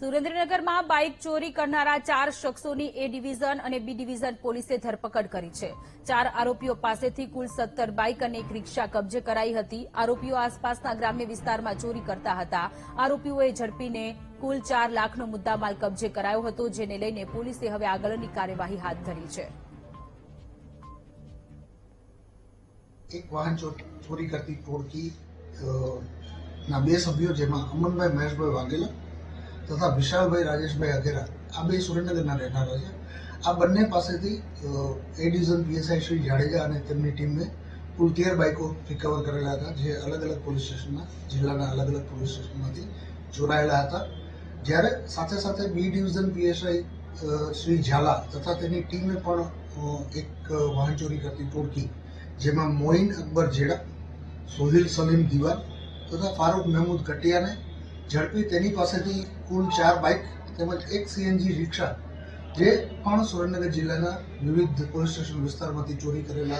સુરેન્દ્રનગરમાં બાઇક ચોરી કરનારા ચાર શખ્સોની એ ડિવિઝન અને બી ડિવિઝન પોલીસે ધરપકડ કરી છે. ચાર આરોપીઓ પાસેથી કુલ સત્તર બાઇક અને એક રિક્ષા કબજે કરાઈ હતી. આરોપીઓ આસપાસના ગ્રામ્ય વિસ્તારમાં ચોરી કરતા હતા. આરોપીઓએ ઝડપીને કુલ ચાર લાખનો મુદ્દામાલ કબજે કરાયો હતો, જેને લઈને પોલીસે હવે આગળની કાર્યવાહી હાથ ધરી છે. ના બે સભ્યો, જેમાં અમનભાઈ મહેશભાઈ વાઘેલા તથા વિશાલભાઈ રાજેશભાઈ અઘેરા આ બે સુરેન્દ્રનગરના રહેનારા છે. આ બંને પાસેથી A division PSI Shri Jadeja અને તેમની ટીમે કુલ તેર બાઇકો રિકવર કરેલા હતા, જે અલગ અલગ પોલીસ સ્ટેશનના જિલ્લાના અલગ અલગ પોલીસ સ્ટેશનમાંથી ચોરાયેલા હતા. જ્યારે સાથે સાથે B division PSI Shri Zala તથા તેની ટીમે પણ એક વાહન ચોરી કરતી ટોળકી જેમાં મોઇન અકબર જેડા સોહિલ સલીમ દિવાલ તથા ફારૂક મહેમૂદ કટિયાને ઝડપી તેની પાસેથી કુલ ચાર બાઇક તેમજ એક સીએનજી રિક્ષા જે પણ સુરેન્દ્રનગર જિલ્લાના વિવિધ પોલીસ સ્ટેશન વિસ્તારમાંથી ચોરી કરેલા